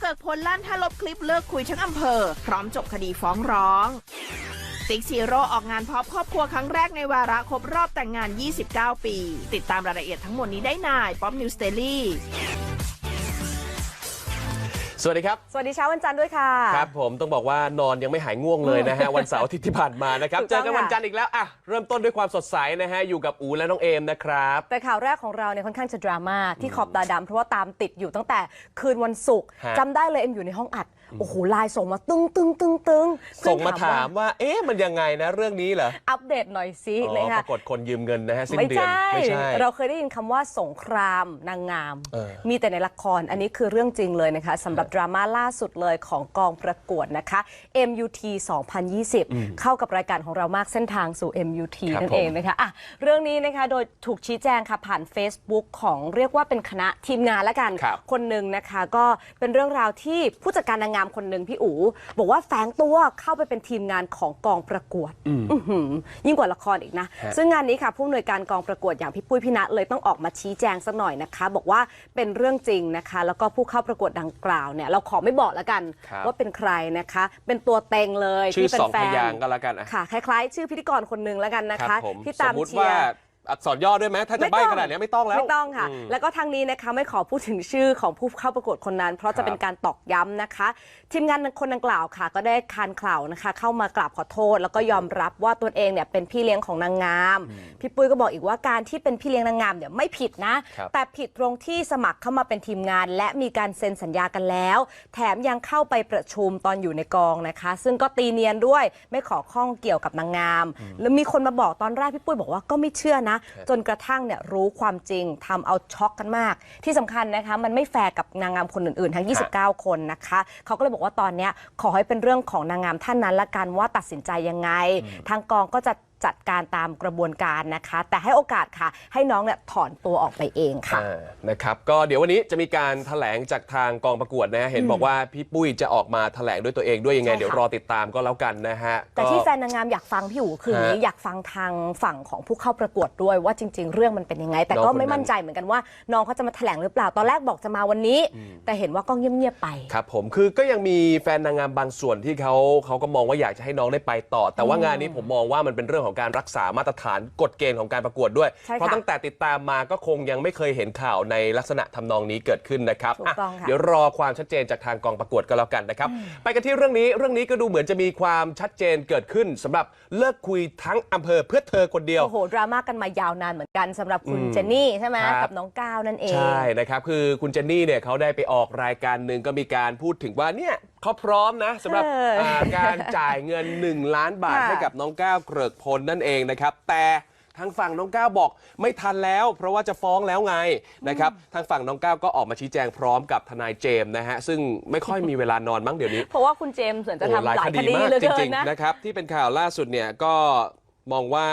เกิกพลลั่นถ้าลบคลิปเลิกคุยทั้งอำเภอ พร้อมจบคดีฟ้องร้องติ๊กซีโร่ออกงานพร้อมครอบครัวครั้งแรกในวาระครบรอบแต่งงาน 29 ปี ติดตามรายละเอียดทั้งหมดนี้ได้ในป๊อปนิวสเตอรี่ สวัสดีครับ สวัสดีเช้าวันจันทร์ด้วยค่ะ ครับผมต้องบอกว่านอนยังไม่หายง่วงเลยนะฮะ วันเสาร์อาทิตย์ที่ผ่านมานะครับ ถูกเจต้องอกันวันค่ะจันทร์อีกแล้วอะเริ่มต้นด้วยความสดใสนะฮะ อยู่กับอูและน้องเอมนะครับ แต่ข่าวแรกของเราเนี่ยค่อนข้างจะดราม่าที่ขอบตาดำเพราะว่าตามติดอยู่ตั้งแต่คืนวันศุกร์ฮะจำได้เลยเอ็มอยู่ในห้องอัด โอ้โหไลน์ส่งมาตึ้งตึ้งตึ้งตึ้งเพื่อนส่งมาถามว่า เอ๊ะมันยังไงนะเรื่องนี้เหรอ อัปเดตหน่อยซิอ๋อนะปคะรากฏคนยืมเงินนะฮะสิ้นไม่เดือนใช่ ไม่ใช่ เราเคยได้ยินคำว่าสงครามนางงาม เออ มีแต่ในละคร อันนี้คือเรื่องจริงเลยนะคะสำหรับดราม่าล่าสุดเลยของกองประกวดนะคะ MUT 2020 เข้ากับรายการของเรามากเส้นทางสู่ MUT ครับนั่นเองนะคะอะเรื่องนี้นะคะโดยถูกชี้แจงค่ะผ่าน Facebook ของเรียกว่าเป็นคณะทีมงานละกันครับคนหนึ่งนะคะ ก็เป็นเรื่องราวที่ผู้จัดการนางงามคนหนึ่งพี่อู๋บอกว่าแฝงตัวเข้าไปเป็นทีมงานของกองประกวดอื้อหือยิ่งกว่าละครอีกนะ ฮะ ซึ่งงานนี้ค่ะผู้อำนวยการกองประกวดอย่างพี่ปุ้ยพี่ณะเลยต้องออกมาชี้แจงสักหน่อยนะคะ บอกว่าเป็นเรื่องจริงนะคะ แล้วก็ผู้เข้าประกวดดังกล่าวเนี่ยเราขอไม่บอกแล้วกันครับว่าเป็นใครนะคะ เป็นตัวเต็งเลยชื่อที่เป็นสองแฟพนยางค์ก็แล้วกันอะ ค่ะคล้ายๆ ชื่อพิธีกรคนหนึ่งแล้วกันนะครัคะผมที่สตามมมติเชียว่าร์ อักษรย่อด้วยไหมถ้าจะใบ้ขนาดเนี้ยไม่ต้องแล้ว ไม่ต้องค่ะอืมแล้วก็ทางนี้นะคะไม่ขอพูดถึงชื่อของผู้เข้าประกวดคนนั้น เพราะจะเป็นการตอกย้ำนะคะ ทีมงานคนดังกล่าวค่ะ ก็ได้คานข่าวนะคะ เข้ามากราบขอโทษ แล้วก็ยอมรับว่าตนเองเนี่ยเป็นพี่เลี้ยงของนางงาม พี่ปุ้ยก็บอกอีกว่าการที่เป็นพี่เลี้ยงนางงามเนี่ยไม่ผิดนะครับแต่ผิดตรงที่สมัครเข้ามาเป็นทีมงาน และมีการเซ็นสัญญากันแล้ว แถมยังเข้าไปประชุมตอนอยู่ในกองนะคะ ซึ่งก็ตีเนียนด้วยไม่ขอข้องเกี่ยวกับนางงาม แล้วมีคนมาบอกตอนแรกพี่ปุ้ยบอกว่าก็ไม่เชื่อนะจนกระทั่งเนี่ยรู้ความจริงทำเอาช็อกกันมาก ที่สำคัญนะคะ มันไม่แฟร์กับนางงามคนอื่นๆ ทั้ง 29 คนนะคะเขาก็เลยบอกว่าตอนเนี้ยขอให้เป็นเรื่องของนางงามท่านนั้นละกันว่าตัดสินใจยังไง ทางกองก็จะ จัดการตามกระบวนการนะคะ แต่ให้โอกาสค่ะ ให้น้องเนี่ยถอนตัวออกไปเองค่ะ อ่านะครับก็เดี๋ยววันนี้จะมีการแถลงจากทางกองประกวดนะฮะเห็นบอกว่าพี่ปุ้ยจะออกมาแถลงด้วยตัวเองด้วยยังไง ใช่ค่ะ เดี๋ยวรอติดตามก็แล้วกันนะฮะแต่ก็ที่แฟนนางงามอยากฟังพี่อู๋คืออย่างนี้ฮะอยากฟังทางฝั่งของผู้เข้าประกวดด้วยว่าจริง ๆ เรื่องมันเป็นยังไง แต่น้องก็คนนั้น ไม่มั่นใจเหมือนกันว่าน้องเขาจะมาแถลงหรือเปล่าตอนแรกบอกจะมาวันนี้ แต่เห็นว่าก็เงียบๆไป ครับผมคือก็ยังมีแฟนนางงามบางส่วนที่เขาเขาก็มองว่าอยากจะให้น้องได้ไปต่อ แต่ว่างานนี้ผมมองว่ามันเป็นเรื่องของการรักษามาตรฐานกฎเกณฑ์ของการประกวดด้วย ใช่ค่ะเพราะตั้งแต่ติดตามมาก็คงยังไม่เคยเห็นข่าวในลักษณะทำนองนี้เกิดขึ้นนะครับถูกต้องอะค่ะ เดี๋ยวรอความชัดเจนจากทางกองประกวดก็แล้วกันนะครับ ไปกันที่เรื่องนี้เรื่องนี้ก็ดูเหมือนจะมีความชัดเจนเกิดขึ้นสำหรับเลิกคุยทั้งอำเภอเพื่อเธอคนเดียว โอ้โห ดราม่ากันมายาวนานเหมือนกันสำหรับคุณเจนนี่ใช่ไหมครับ กับน้องก้าวนั่นเอง ใช่นะครับ คือคุณเจนนี่เนี่ยเขาได้ไปออกรายการหนึ่งก็มีการพูดถึงว่าเนี่ย เขาพร้อมนะสำหรับเอออ่าการจ่ายเงิน 1 ล้านบาทค่ะให้กับน้องก้าวเกริกพลนั่นเองนะครับ แต่ทางฝั่งน้องก้าวบอกไม่ทันแล้ว เพราะว่าจะฟ้องแล้วไงนะครับทางฝั่งน้องก้าวก็ออกมาชี้แจงพร้อมกับทนายเจมส์นะฮะซึ่งไม่ค่อยมีเวลานอนมั้งเดี๋ยวนี้ เพราะว่าคุณเจมส์ส่วนจะโอ้ทำหลายคดีมากเหลยจเกิรินงนะ ๆนะครับที่เป็นข่าวล่าสุดเนี่ยก็มองว่า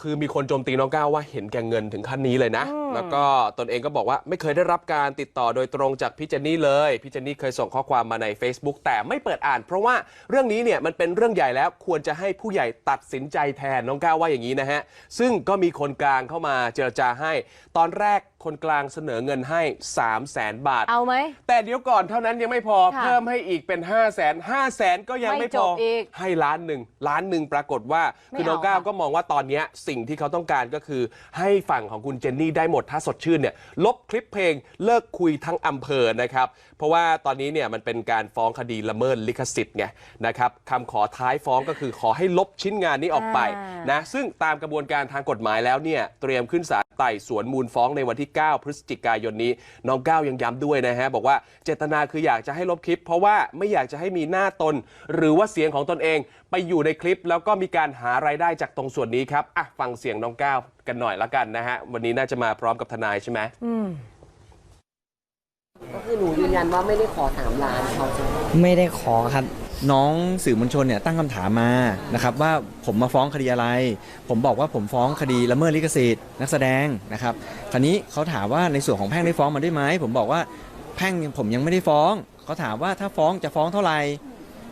คือมีคนโจมตีน้องก้าวว่าเห็นแก่เงินถึงขั้นนี้เลยนะ แล้วก็ตนเองก็บอกว่าไม่เคยได้รับการติดต่อโดยตรงจากพี่เจนนี่เลยพี่เจนนี่เคยส่งข้อความมาใน Facebook แต่ไม่เปิดอ่าน เพราะว่าเรื่องนี้เนี่ยมันเป็นเรื่องใหญ่แล้วควรจะให้ผู้ใหญ่ตัดสินใจแทนน้องก้าวว่าอย่างนี้นะฮะซึ่งก็มีคนกลางเข้ามาเจรจาให้ ตอนแรกคนกลางเสนอเงินให้ 3 0 0แสนบาท เอาไหม แต่เดี๋ยวก่อนเท่านั้นยังไม่พอค่ะเพิ่มให้อีกเป็น 5 0 0แสนห้าแสนก็ยังไม่ไม่พจอบอีกให้ล้านหนึ่งล้านหนึ่งปรากฏว่า ไม่คือน้องเอาก้าวค่ะ ก็มองว่าตอนเนี้ยสิ่งที่เขาต้องการก็คือให้ฝั่งของคุณเจนนี่ได้หมดถ้าสดชื่นเนี่ยลบคลิปเพลงเลิกคุยทั้งอำเภอนะครับเพราะว่าตอนนี้เนี่ยมันเป็นการฟ้องคดีละเมิดลิขสิทธิ์ไงนะครับคำขอท้ายฟ้องก็คือขอให้ลบชิ้นงานนี้ออกไปอ่านนะซึ่งตามกระบวนการทางกฎหมายแล้วเนี่ยเตรียมขึ้นศาล ไต่สวนมูลฟ้องในวันที่ 9 พฤศจิกายนนี้ น้องก้าวยังย้ำด้วยนะฮะ บอกว่าเจตนาคืออยากจะให้ลบคลิป เพราะว่าไม่อยากจะให้มีหน้าตน หรือว่าเสียงของตนเอง ไปอยู่ในคลิป แล้วก็มีการหารายได้จากตรงส่วนนี้ครับอะฟังเสียงน้องก้าวกันหน่อยละกันนะฮะวันนี้น่าจะมาพร้อมกับทนายใช่ไหมก็คือหนูยืนยันว่าไม่ได้ขอสามล้านเขาใช่ไหมไม่ได้ขอครับ น้องสื่อมวลชนเนี่ยตั้งคำถามมานะครับว่าผมมาฟ้องคดีอะไร ผมบอกว่าผมฟ้องคดีละเมิดลิขสิทธิ์นักแสดงนะครับคราวนี้เขาถามว่าในส่วนของแพ่งได้ฟ้องมาด้วยไหมผมบอกว่าแพ่งผมยังไม่ได้ฟ้องเขาถามว่าถ้าฟ้องจะฟ้องเท่าไหร่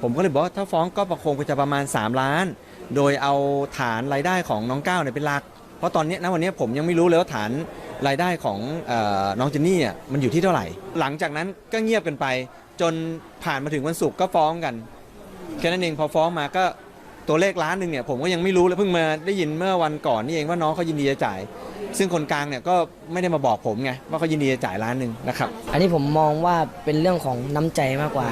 ผมก็เลยบอกว่าถ้าฟ้องก็ประคงจะประมาณ 3 ล้าน โดยเอาฐานรายได้ของน้องก้าวเนี่ยเป็นหลัก เพราะตอนนี้ยณวันนี้ผมยังไม่รู้เลยว่าฐานรายได้ของเออน้องเจนนี่อะมันอยู่ที่เท่าไหร่ หลังจากนั้นก็เงียบกันไป จนผ่านมาถึงวันศุกร์ก็ฟ้องกัน แค่นั้นเองพอฟ้องมาก็ตัวเลขล้านหนึ่งเนี่ยผมก็ยังไม่รู้เลยเพิ่งมาได้ยินเมื่อวันก่อนนี่เองว่าน้องเขายินดีจะจ่าย ซึ่งคนกลางเนี่ยก็ไม่ได้มาบอกผมไงว่าเขายินดีจะจ่ายล้านหนึ่งนะครับ อันนี้ผมมองว่าเป็นเรื่องของน้ำใจมากกว่า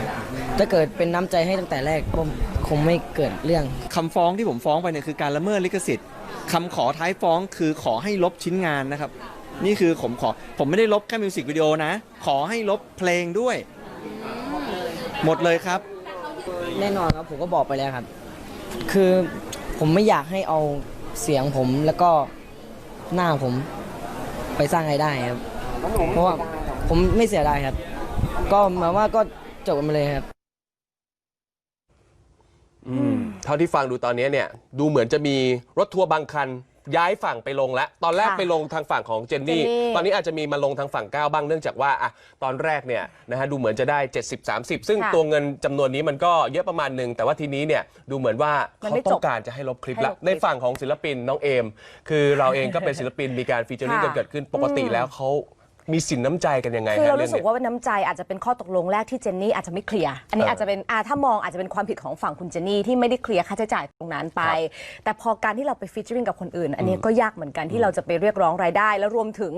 ถ้าเกิดเป็นน้ำใจให้ตั้งแต่แรกก็คงไม่เกิดเรื่องคำฟ้องที่ผมฟ้องไปเนี่ยคือการละเมิดลิขสิทธิ์คำขอท้ายฟ้องคือขอให้ลบชิ้นงานนะครับ นี่คือผมขอผมไม่ได้ลบแค่มิวสิกวิดีโอนะ ขอให้ลบเพลงด้วย หมดเลยครับ แน่นอนครับผมก็บอกไปแล้วครับ คือผมไม่อยากให้เอาเสียงผมแล้วก็หน้าผมไปสร้างรายได้ครับ เพราะว่าผมไม่เสียดายครับ ก็หมายว่าก็จบกันไปเลยครับอืมเท่าที่ฟังดูตอนนี้เนี่ย ดูเหมือนจะมีรถทัวร์บางคัน ย้ายฝั่งไปลงแล้วตอนแรกค่ะไปลงทางฝั่งของเจนนี่ เจนนี่ ตอนนี้อาจจะมีมาลงทางฝั่งก้าวบ้างเนื่องจากว่าอะตอนแรกเนี่ยนะฮะดูเหมือนจะได้ 70-30 ซึ่งค่ะตัวเงินจำนวนนี้มันก็เยอะประมาณหนึ่งแต่ว่าทีนี้เนี่ยดูเหมือนว่ามันเขาไม่ต้จอบงการจะให้ลบคลิปให้ลละบคลิปในฝั่งของศิลปินน้องเอม คือเราเองก็เป็นศิลปินมีการฟีเจอริ่งค่ะ กันเกิดขึ้นปกติแล้วเขา มีสินน้ำใจกันยังไงคือฮะเราเรื่อรู้งสึกเนี้ย ว่าน้ำใจอาจจะเป็นข้อตกลงแรกที่เจนนี่อาจจะไม่เคลียร์ อันนี้เออออาจจะเป็นอ่าถ้ามองอาจจะเป็นความผิดของฝั่งคุณเจนนี่ที่ไม่ได้เคลียร์ค่าใช้จ่ายตรงนั้นไปครับแต่พอการที่เราไปฟีเจอริงกับคนอื่น อันนี้ก็ยากเหมือนกันที่เราจะไปเรียกร้องรายได้ แล้วรวมถึง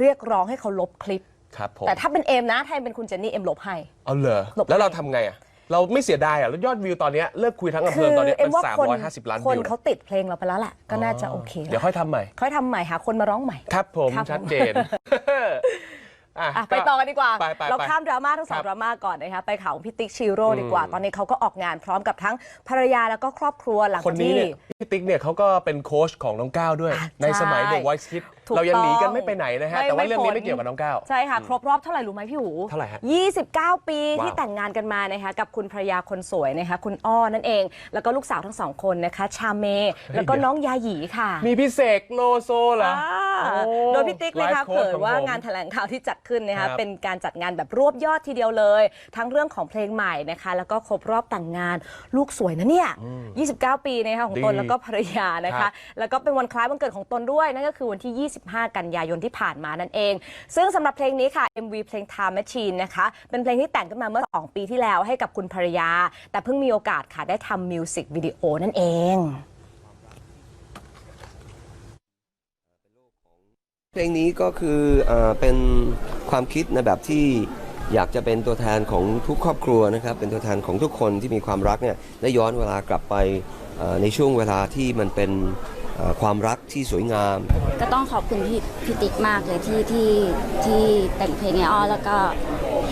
เรียกร้องให้เขาลบคลิป ครับผม แต่ถ้าเป็นเอมนะถ้าเป็นคุณเจนนี่เอมลบให้ เอาเหรอหลบ แล้วเราให้ทำไงอะ เราไม่เสียดายอะ แล้วยอดวิวตอนเนี้ยเลิกคุยทั้งอำเภอตอนเนี้ยเอ็เป็นมว่าคน350 ล้านคนวิวนะเขาติดเพลงเราไปแล้วแหละก็น่าจะโอเคเดี๋ยวค่อยทำใหม่ ค่อยทำใหม่หาคนมาร้องใหม่ ครับผม ครับผม ชัดเจน อะอะไปต่อกันดีกว่า ไปไปเราไป ข้ามดราม่าทั้งสอครังบดราม่าก่อนนะคะไปข่าวของพี่ติ๊กชิโร่ดีกว่า อืม ตอนนี้เขาก็ออกงานพร้อมกับทั้งภรรยาแล้วก็ครอบครัวหลังคนนี้ที่ เนี่ยพี่ติ๊กเนี่ยเขาก็เป็นโค้ชของน้องก้าวด้วย อะในสมัยใช่ The Voice Kids ถูกเรายังหนีกันต้องไม่ไปไหนนะฮะ ไม่แต่ว่าไม่เรื่องนี้พ้นไม่เกี่ยวกับน้องก้าว ใช่ค่ะ ครบรอบเท่าไหร่รู้ไหมพี่หูเท่าไหร่ฮะ29 ปีที่ว้าวแต่งงานกันมานะคะกับคุณภรรยาคนสวยนะคะคุณอ้อนั่นเอง แล้วก็ลูกสาวทั้งสองคนนะคะ ชาเม แล้วก็น้องยาหยีค่ะ มีพี่เสกโลโซเหรอ อ่าโอ้โดยพี่ติ๊กนะคะไลฟ์โค้เผชยของว่าผมงานแถลงข่าวที่จัดขึ้นนะครัคะบเป็นการจัดงานแบบรวบยอดทีเดียวเลย ทั้งเรื่องของเพลงใหม่นะคะ แล้วก็ครบรอบแต่งงานลูกสวยนะเนี่ย 29 ปีนะคะของตนดีแล้วก็ภรรยานะครัคะ บ แล้วก็เป็นวันคล้ายวันเกิดของตนด้วยนั่นก็คือวันที่25กันยายนที่ผ่านมานั่นเอง ซึ่งสำหรับเพลงนี้ค่ะ MV เพลง Time Machine นะคะ เป็นเพลงที่แต่งขึ้นมาเมื่อ 2 ปีที่แล้วให้กับคุณภรรยา แต่เพิ่งมีโอกาสค่ะได้ทำมิวสิกวิดีโอนั่นเองเพลงนี้ก็คือเอเป็นความคิดในแบบที่อยากจะเป็นตัวแทนของทุกครอบครัวนะครับ เป็นตัวแทนของทุกคนที่มีความรักเนี่ยได้ย้อนเวลากลับไปในช่วงเวลาที่มันเป็น ความรักที่สวยงาม ก็ต้องขอบคุณพี่พี่ติ๊กมากเลยที่ที่ที่แต่งเพลงให้อ้อแล้วก็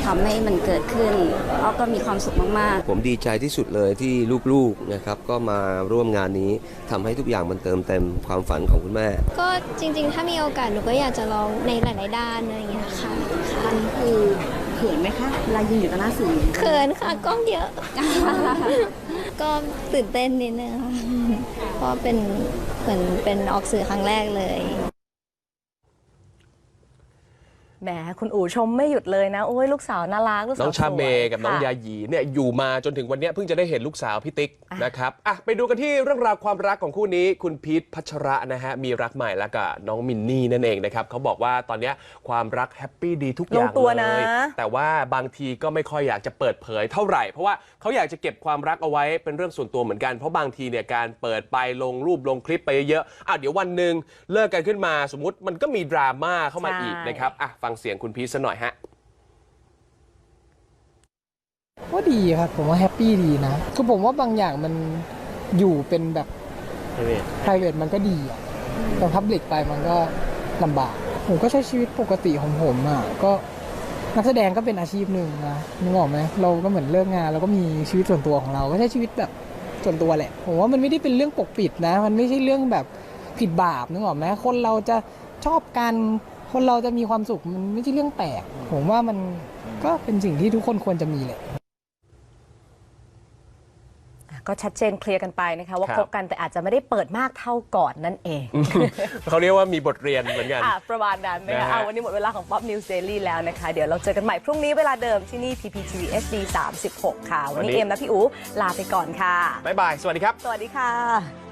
ทำให้มันเกิดขึ้นอ้อก็มีความสุขมากๆ ผมดีใจที่สุดเลยที่ลูกๆนะครับก็มาร่วมงานนี้ทำให้ทุกอย่างมันเติมเต็มความฝันของคุณแม่ ก็จริงๆ ถ้ามีโอกาสหนูก็อยากจะลองในหลายๆ ด้านอะไรอย่างเงี้ยค่ะค่ะคือเขินไหมคะเวลายืนอยู่ต่อหน้าสื่อ เขินค่ะกล้องเยอะ ก็ตื่นเต้นนิดนึงค่ะเพราะเป็นเหมือนเป็นออกสื่อครั้งแรกเลย แหมคุณอู๋ชมไม่หยุดเลยนะโอ้ยลูกสาวน่ารักลูกสาวน้องชาเมสวยกับน้องค่ะยาหยีเนี่ยอยู่มาจนถึงวันเนี้ยเพิ่งจะได้เห็นลูกสาวพี่ติ๊กอะนะครับอะไปดูกันที่เรื่องราวความรักของคู่นี้ คุณพีทพัชระนะฮะมีรักใหม่แล้วกับน้องมินนี่นั่นเองนะครับเขาบอกว่าตอนเนี้ยความรักแฮปปี้ดีทุกอย่างลงตัวเลนะยแต่ว่าบางทีก็ไม่ค่อยอยากจะเปิดเผยเท่าไหร่ เพราะว่าเขาอยากจะเก็บความรักเอาไว้เป็นเรื่องส่วนตัวเหมือนกันเพราะบางทีเนี่ยการเปิดไปลงรูปลงคลิปไปเยอะๆอะเดี๋ยววันหนึ่งเลิกกันขึ้นมาสมมติมันก็มีดราม่าเข้ามาอีกนะครับอะฟังเสียงคุณพีทซะหน่อยฮะก็ดีครับผมว่าแฮปปี้ดีนะคือผมว่าบางอย่างมันอยู่เป็นแบบ private มันก็ดีอะแต่ public ไปมันก็ลำบาก ผมก็ใช้ชีวิตปกติของผมอะก็นักแสดงก็เป็นอาชีพหนึ่งนะนึกออกไหมเราก็เหมือนเลิกงานเราก็มีชีวิตส่วนตัวของเรา ก็ใช้ชีวิตแบบส่วนตัวแหละ ผมว่ามันไม่ได้เป็นเรื่องปกปิดนะ มันไม่ใช่เรื่องแบบผิดบาปนึกออกไหมคนเราจะชอบกัน คนเราจะมีความสุขมันไม่ใช่เรื่องแปลก ผมว่ามันก็เป็นสิ่งที่ทุกคนควรจะมีแหละ ก็ชัดเจนเคลียร์กันไปนะคะว่าครับคบกันแต่อาจจะไม่ได้เปิดมากเท่าก่อนนั่นเอง เขาเรียกว่ามีบทเรียนเหมือนกันอะประมาณนั้นนะนะคะฮะเอาวันนี้หมดเวลาของ Pop News Daily แล้วนะคะ เดี๋ยวเราเจอกันใหม่พรุ่งนี้เวลาเดิมที่นี่ PPTV HD 36 ค่ะ วันนี้เอ็มและพี่อู๋ลาไปก่อนค่ะ บ๊ายบาย สวัสดีครับ สวัสดีค่ะ